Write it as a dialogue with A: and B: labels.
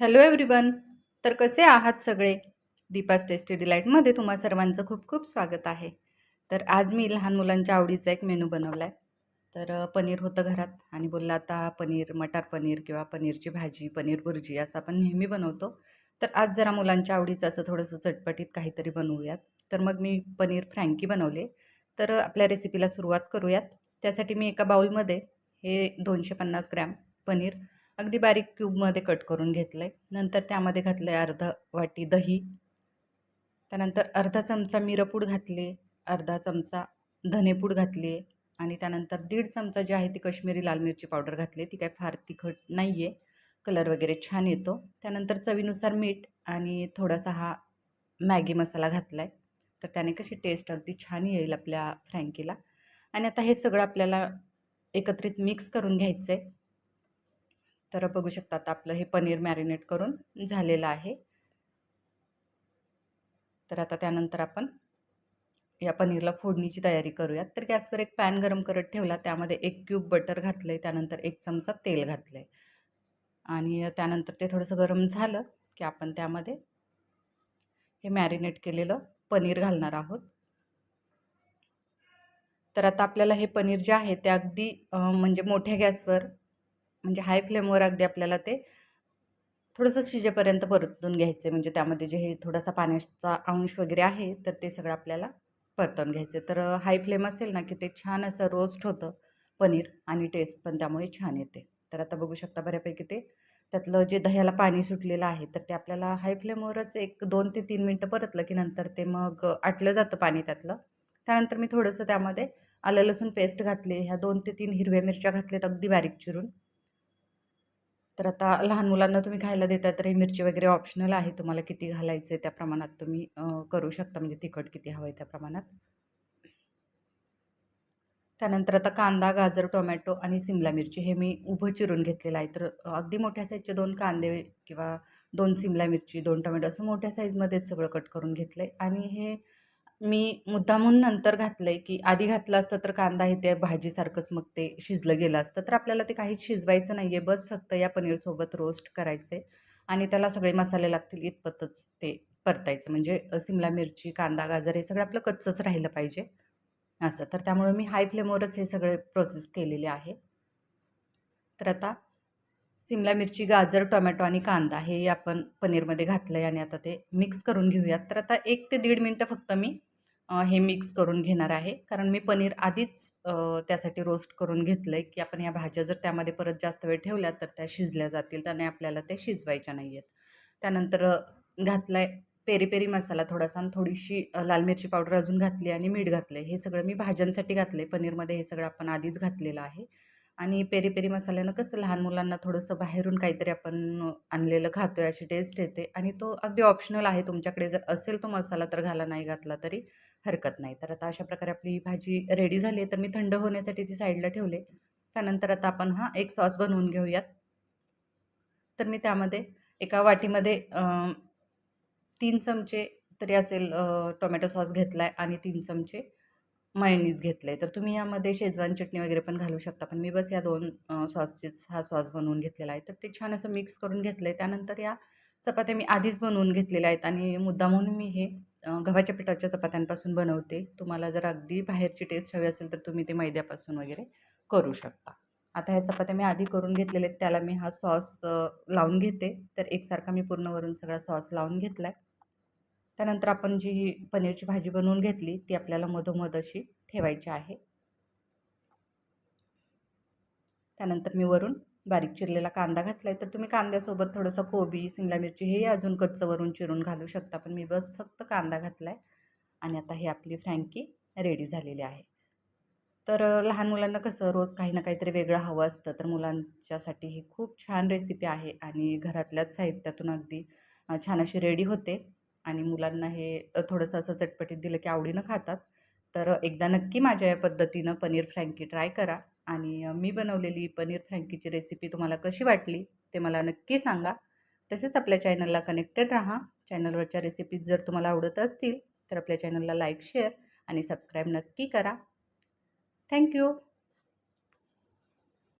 A: Hello everyone तर कसे आहात सगळे? दीपास टेस्टी डिलाईटमध्ये तुम्हा सर्वांचं खूप खूप स्वागत आहे. तर आज मी लहान मुलांच्या आवडीचा एक मेनू बनवला आहे तर पनीर होतं घरात आणि बोललं आता पनीर मटार पनीर किंवा पनीरची भाजी पनीर भुर्जी असं आपण नेहमी बनवतो. तर आज जरा मुलांच्या आवडीचं असं थोडंसं चटपटीत काहीतरी बनवूयात. तर मग मी पनीर फ्रँकी बनवले. तर आपल्या रेसिपीला सुरुवात करूयात. त्यासाठी मी एका बाउलमध्ये हे दोनशे पन्नास ग्रॅम पनीर अगदी बारीक क्यूबमध्ये कट करून घेतलं आहे नंतर त्यामध्ये घातलं आहे अर्धा वाटी दही. त्यानंतर अर्धा चमचा मिरपूड घातले अर्धा चमचा धनेपूड घातली आहे आणि त्यानंतर दीड चमचा जी आहे ती कश्मीरी लाल मिरची पावडर घातली. ती काय फार तिखट नाही आहे कलर वगैरे छान येतो. त्यानंतर चवीनुसार मीठ आणि थोडासा हा मॅगी मसाला घातला आहे तर त्याने कशी टेस्ट अगदी छान येईल आपल्या फ्रँकीला. आणि आता हे सगळं आपल्याला एकत्रित मिक्स करून घ्यायचं आहे तर बघू शकतात आपलं हे पनीर मॅरिनेट करून झालेलं आहे. तर आता त्यानंतर आपण या पनीरला फोडणीची तयारी करूयात. तर गॅसवर एक पॅन गरम करत ठेवला त्यामध्ये एक क्यूब बटर घातलं आहे त्यानंतर एक चमचा तेल घातलं आहे आणि त्यानंतर ते थोडंसं गरम झालं की आपण त्यामध्ये हे मॅरिनेट केलेलं पनीर घालणार आहोत. तर आता आपल्याला हे पनीर जे आहे ते अगदी म्हणजे मोठ्या गॅसवर म्हणजे हाय फ्लेमवर अगदी आपल्याला ते थोडंसं शिजेपर्यंत परतून घ्यायचं. म्हणजे त्यामध्ये जे हे थोडासा पाण्याचा अंश वगैरे आहे तर ते सगळं आपल्याला परतून घ्यायचं. आहे तर हाय फ्लेम असेल ना की ते छान असं रोस्ट होतं पनीर आणि टेस्ट पण त्यामुळे छान येते. तर आता बघू शकता बऱ्यापैकी ते. त्यातलं जे दह्याला पाणी सुटलेलं आहे तर ते आपल्याला हाय फ्लेमवरच एक दोन ते तीन मिनटं परतलं की नंतर ते मग आटलं जातं पाणी त्यातलं. त्यानंतर मी थोडंसं त्यामध्ये आलं लसूण पेस्ट घातले. ह्या दोन ते तीन हिरव्या मिरच्या घातल्यात अगदी बारीक चिरून. तर आता लहान मुलांना तुम्ही खायला देता तर ही मिरची वगैरे ऑप्शनल आहे. तुम्हाला किती घालायचं आहे त्या प्रमाणात तुम्ही करू शकता. म्हणजे तिखट किती हवं आहे त्या प्रमाणात. त्यानंतर आता कांदा गाजर टोमॅटो आणि सिमला मिरची हे मी उभं चिरून घेतलेलं आहे. तर अगदी मोठ्या साईजचे दोन कांदे किंवा दोन सिमला मिरची दोन टोमॅटो असं मोठ्या साईजमध्येच सगळं कट करून घेतलं आहे आणि हे मी मुद्दामून नंतर घातलं आहे की आधी घातलं असतं तर कांदा हे ते भाजीसारखंच मग ते शिजलं गेलं असतं. तर आपल्याला ते काहीच शिजवायचं नाही आहे बस फक्त या पनीरसोबत रोस्ट करायचं आहे आणि त्याला सगळे मसाले लागतील इतपतच ते परतायचं. म्हणजे सिमला मिरची कांदा गाजर हे सगळं आपलं कच्चंच राहिलं पाहिजे. असं. तर त्यामुळे मी हाय फ्लेमवरच हे सगळे प्रोसेस केलेले आहे. तर आता सिमला मिरची गाजर टोमॅटो आणि कांदा हे आपण पनीरमध्ये घातलं आहे आणि आता ते मिक्स करून घेऊयात. तर आता एक ते दीड मिनटं फक्त मी हे मिक्स करून घेणार आहे. कारण मी पनीर आधीच त्यासाठी रोस्ट करून घेतलं आहे की आपण ह्या भाज्या जर त्यामध्ये परत जास्त वेळ ठेवल्या तर त्या शिजल्या जातील त्याने आपल्याला ते शिजवायच्या नाही आहेत त्यानंतर घातलं आहे पेरी पेरी मसाला थोडासा आणि थोडीशी लाल मिरची पावडर अजून घातली आणि मीठ घातलं आहे हे सगळं मी भाज्यांसाठी घातलं आहे पनीरमध्ये हे सगळं आपण आधीच घातलेलं आहे. आणि पेरी पेरी मसाल्यानं कसं लहान मुलांना थोडंसं बाहेरून काहीतरी आपण आणलेलं खातो आहे अशी टेस्ट येते. आणि तो अगदी ऑप्शनल आहे. तुमच्याकडे जर असेल तो मसाला तर घाला नाही घातला तरी हरकत नाही. तर आता अशा प्रकारे आपली भाजी रेडी झाली आहे तर मी थंड होण्यासाठी ती साईडला ठेवले. त्यानंतर आता आपण हा एक सॉस बनवून घेऊयात. तर मी त्यामध्ये एका वाटीमध्ये तीन चमचे तरी असेल टोमॅटो सॉस घेतला आहे आणि तीन चमचे मायनीज घेतलं आहे तर तुम्ही यामध्ये शेजवान चटणी वगैरे पण घालू शकता. पण मी बस या दोन सॉसचेच हा सॉस बनवून घेतलेला आहे. तर ते छान असं मिक्स करून घेतलं आहे त्यानंतर या चपात्या मी आधीच बनवून घेतलेल्या आहेत. आणि मुद्दा म्हणून मी हे गव्हाच्या पिठाच्या चपात्यांपासून बनवते. तुम्हाला जर अगदी बाहेरची टेस्ट हवी असेल तर तुम्ही ते मैद्यापासून वगैरे करू शकता. आता ह्या चपात्या मी आधी करून घेतलेले आहेत. त्याला मी हा सॉस लावून घेते. तर एकसारखा मी पूर्ण वरून सगळा सॉस लावून घेतला आहे त्यानंतर आपण जी पनीरची भाजी बनवून घेतली ती आपल्याला मधोमध अशी ठेवायची आहे. त्यानंतर मी वरून बारीक चिरलेला कांदा घातला आहे तर तुम्ही कांद्यासोबत थोडंसं कोबी शिमला मिरची हे अजून कच्चं वरून चिरून घालू शकता. पण मी बस फक्त कांदा घातला आहे आणि आता ही आपली फ्रँकी रेडी झालेली आहे. तर लहान मुलांना कसं रोज काही ना काहीतरी वेगळं हवं असतं. तर मुलांच्यासाठी ही खूप छान रेसिपी आहे आणि घरातल्याच साहित्यातून अगदी छान अशी रेडी होते. आणि मुलांना हे थोडंसं असं चटपटीत दिलं की आवडीनं खातात. तर एकदा नक्की माझ्या या पद्धतीनं पनीर फ्रँकी ट्राय करा आणि मी बनवलेली पनीर फ्रँकीची रेसिपी तुम्हाला कशी वाटली ते मला नक्की सांगा. तसेच आपल्या चॅनलला कनेक्टेड राहा. चॅनलवरच्या रेसिपीज जर तुम्हाला आवडत असतील तर आपल्या चॅनलला लाईक शेअर आणि सबस्क्राईब नक्की करा. थँक्यू.